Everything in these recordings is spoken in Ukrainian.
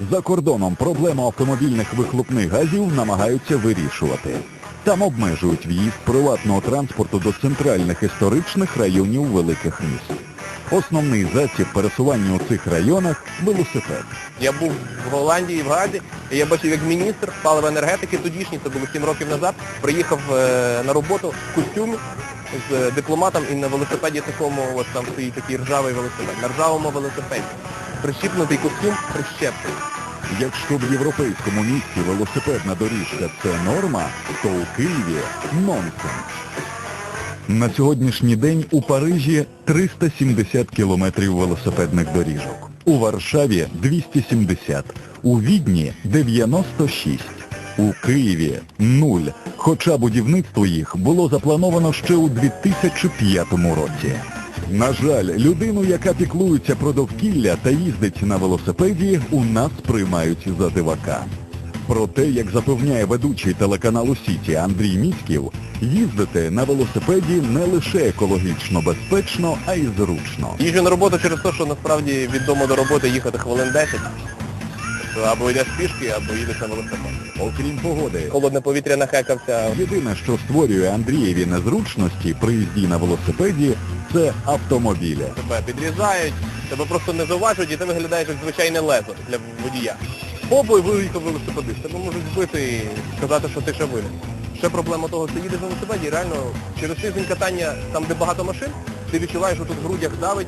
За кордоном проблему автомобільних вихлопних газів намагаються вирішувати. Там обмежують в'їзд приватного транспорту до центральних історичних районів великих міст. Основний засіб пересування у цих районах велосипед. Я був в Голландії, в Газі, і я бачив, як міністр паливо енергетики тодішній, це було 7 років назад, приїхав е, на роботу в костюмі з дипломатом і на велосипеді такому, от там стоїть такий ржавий велосипед, на ржавому велосипеді. Прищіпнутий костюм прищеплений. Якщо в європейському місті велосипедна доріжка це норма, то у Києві нонсенс. На сьогоднішній день у Парижі 370 кілометрів велосипедних доріжок, у Варшаві 270, у Відні 96, у Києві 0, хоча будівництво їх було заплановано ще у 2005 році. На жаль, людину, яка піклується про довкілля та їздить на велосипеді, у нас приймають за дивака. Проте, як запевняє ведучий телеканалу Сіті Андрій Міськів, їздити на велосипеді не лише екологічно безпечно, а й зручно. Їжджу на роботу через те, що насправді від дому до роботи їхати хвилин 10. Або йдеш пішки, або їдеш на велосипеді. Окрім погоди, Холодне повітря нахекався. єдине, що створює Андрієві незручності при їзді на велосипеді, це автомобілі. тебе підрізають, тебе просто не зауважують і ти виглядаєш як звичайне лезо для водія. Попой виїхав велосипедист, тебе можуть збити і сказати, що ти ще винен. Ще проблема того, що їдеш на велосипеді, реально через тиждень катання там, де багато машин, ти відчуваєш, що тут в грудях давить.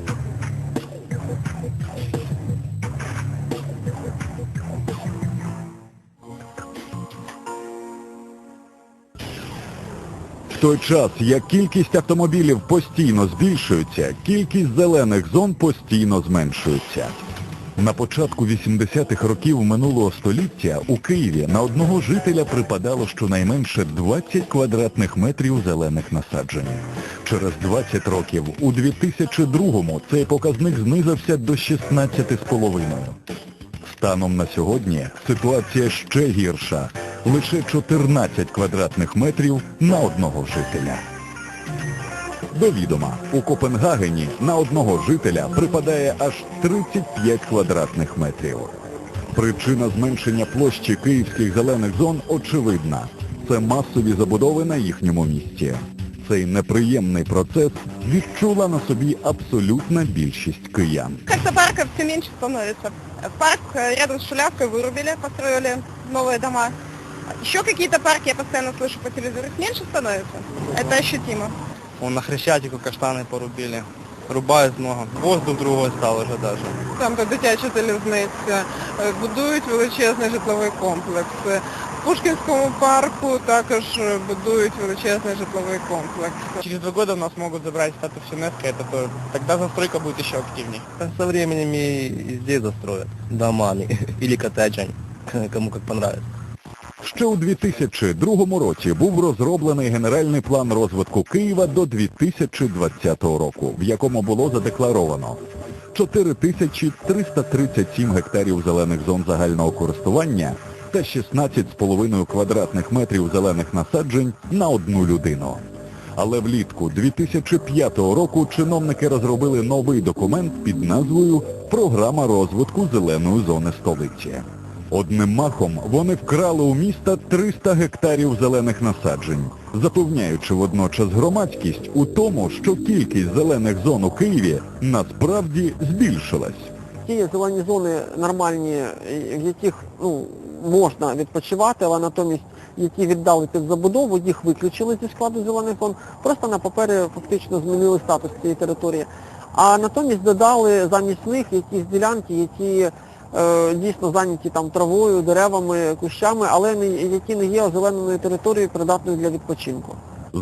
Той час, як кількість автомобілів постійно збільшується, кількість зелених зон постійно зменшується. На початку 80-х років минулого століття у Києві на одного жителя припадало щонайменше 20 квадратних метрів зелених насаджень. Через 20 років, у 2002-му, цей показник знизився до 16,5. Станом на сьогодні ситуація ще гірша Лише 14 квадратних метрів на одного жителя. До відома, у Копенгагені на одного жителя припадає аж 35 квадратних метрів. Причина зменшення площі київських зелених зон очевидна. Це масові забудови на їхньому місці. Цей неприємний процес відчула на собі абсолютна більшість киян. Как-то парков все меньше становится. Парк э, рядом с Шулявкой вырубили, построили новые дома. Еще какие-то парки, я постоянно слышу по телевизору, их меньше становится. Это ощутимо. Вон на Хрещатику каштани порубили. Рубають много. Воздух другой став уже даже. Там де дитяча залізниця, е, будують величезний житловий комплекс. Е, В Пушкінському парку також е, будують величезний житловий комплекс. Через два года нас могут забрать статус ЮНЕСКО, это тоже. Тогда застройка будет еще активнее. Со временем и здесь застроят домами или коттеджами, кому как понравится. Ще у 2002 році був розроблений генеральний план розвитку Києва до 2020 року, в якому було задекларовано 4337 гектарів зелених зон загального користування та 16,5 квадратних метрів зелених насаджень на одну людину. Але влітку 2005 року чиновники розробили новий документ під назвою Програма розвитку зеленої зони столиці. Одним махом вони вкрали у міста 300 гектарів зелених насаджень, запевняючи водночас громадськість у тому, що кількість зелених зон у Києві насправді збільшилась. Ті зелені зони нормальні, в яких ну, можна відпочивати, але натомість які віддали під забудову, їх виключили зі складу зелених зон, просто на папері фактично змінили статус цієї території. А натомість додали замість них якісь ділянки, які е, дійсно зайняті там травою, деревами, кущами, але не, які не є озелененою територією, придатною для відпочинку.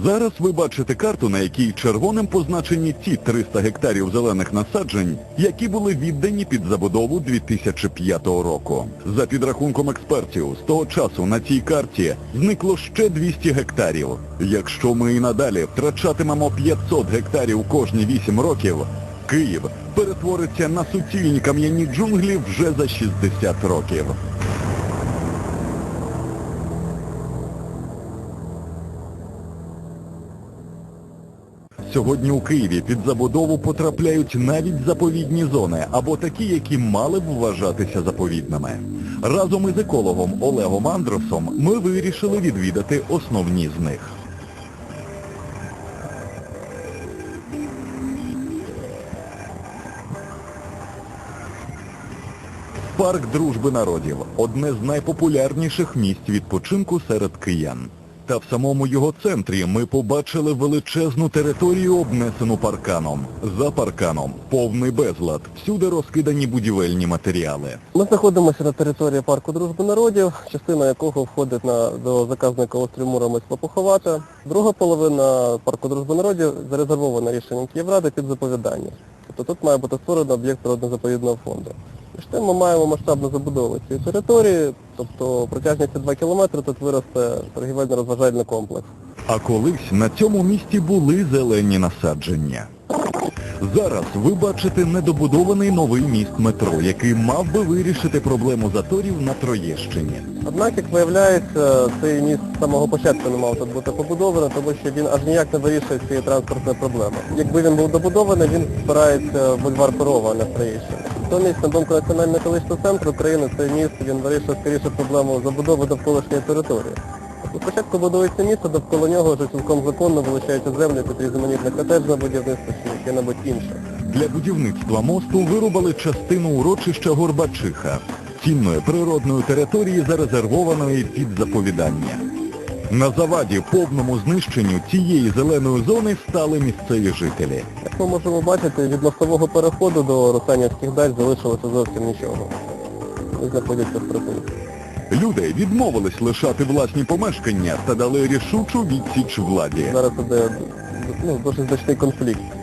Зараз ви бачите карту, на якій червоним позначені ті 300 гектарів зелених насаджень, які були віддані під забудову 2005 року. За підрахунком експертів, з того часу на цій карті зникло ще 200 гектарів. Якщо ми і надалі втрачатимемо 500 гектарів кожні 8 років, Київ перетвориться на суцільні кам'яні джунглі вже за 60 років. сьогодні у Києві під забудову потрапляють навіть заповідні зони, або такі, які мали б вважатися заповідними. Разом із екологом Олегом Андросом ми вирішили відвідати основні з них. Парк дружби народів одне з найпопулярніших місць відпочинку серед киян. Та в самому його центрі ми побачили величезну територію, обнесену парканом. За парканом повний безлад, всюди розкидані будівельні матеріали. Ми знаходимося на території парку дружби народів, частина якого входить на, до заказника острів Муромець Лопуховата. Друга половина парку дружби народів зарезервована рішенням Київради під заповідання. Тобто тут має бути створений об'єкт природно-заповідного фонду. Між тим ми маємо масштабну забудову цієї території, тобто протяжністю 2 кілометри тут виросте торгівельно-розважальний комплекс. А колись на цьому місці були зелені насадження. Зараз ви бачите недобудований новий міст метро, який мав би вирішити проблему заторів на Троєщині. Однак, як виявляється, цей міст з самого початку не мав тут бути побудований, тому що він аж ніяк не вирішує цієї транспортної проблеми. Якби він був добудований, він спирається в бульвар Перова, а не в Троєщині. Натомість, на думку Національного екологічного центру України, цей міст він вирішує скоріше проблему забудови довколишньої території. Спочатку будується місто, довкола нього вже цілком законно вилучаються землі під різноманітне котеджне будівництво чи яке-небудь інше. Для будівництва мосту вирубали частину урочища Горбачиха, цінної природної території, зарезервованої під заповідання. На заваді повному знищенню цієї зеленої зони стали місцеві жителі. Як ми можемо бачити, від мостового переходу до Русанівських даль залишилося зовсім нічого. Вони знаходяться в притулку. Люди відмовились лишати власні помешкання та дали рішучу відсіч владі. Зараз іде ну, дуже значний конфлікт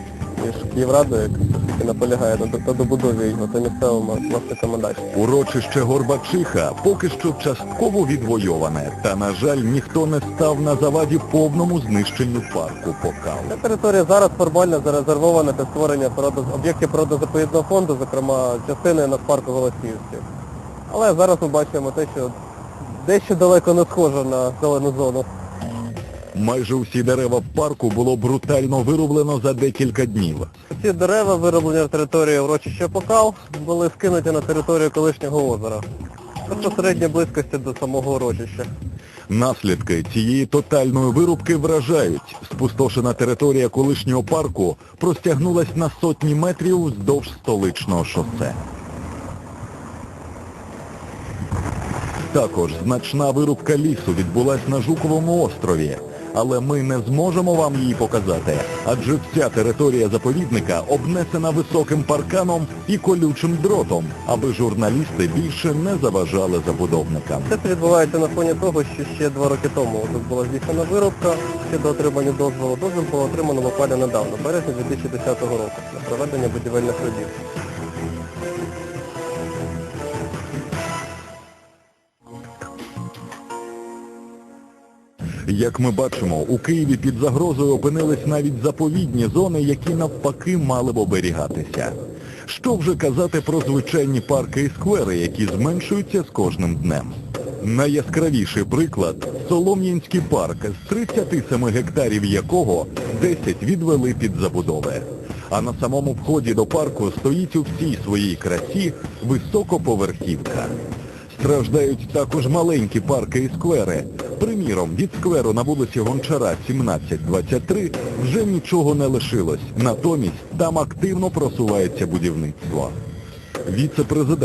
між ж таки наполягає на, добудові його та місцевими власниками дач. Урочище Горбачиха поки що частково відвойоване, та, на жаль, ніхто не став на заваді повному знищенню парку Покал. Ця територія зараз формально зарезервована під створення об'єктів природозаповідного фонду, зокрема частини Нацпарку Голосіївський. Але зараз ми бачимо те, що дещо далеко не схоже на зелену зону. Майже усі дерева парку було брутально вирублено за декілька днів. Ці дерева, вироблені на території урочища Покал, були скинуті на територію колишнього озера. Безпосередньо близькості до самого урочища. Наслідки цієї тотальної вирубки вражають. Спустошена територія колишнього парку простягнулась на сотні метрів вздовж столичного шосе. Також значна вирубка лісу відбулась на Жуковому острові, але ми не зможемо вам її показати, адже вся територія заповідника обнесена високим парканом і колючим дротом, аби журналісти більше не заважали забудовникам. Це відбувається на фоні того, що ще два роки тому тут була здійснена вирубка, ще до отримання дозволу. Дозвіл було отримано буквально недавно, в березні 2010 року, на проведення будівельних робіт. Як ми бачимо, у Києві під загрозою опинились навіть заповідні зони, які навпаки мали б оберігатися. Що вже казати про звичайні парки і сквери, які зменшуються з кожним днем. Найяскравіший приклад – Солом'янський парк, з 37 гектарів якого 10 відвели під забудови. А на самому вході до парку стоїть у всій своїй красі високоповерхівка. Страждають також маленькі парки і сквери. Приміром, від скверу на вулиці Гончара 1723 вже нічого не лишилось. Натомість там активно просувається будівництво. Віце-президент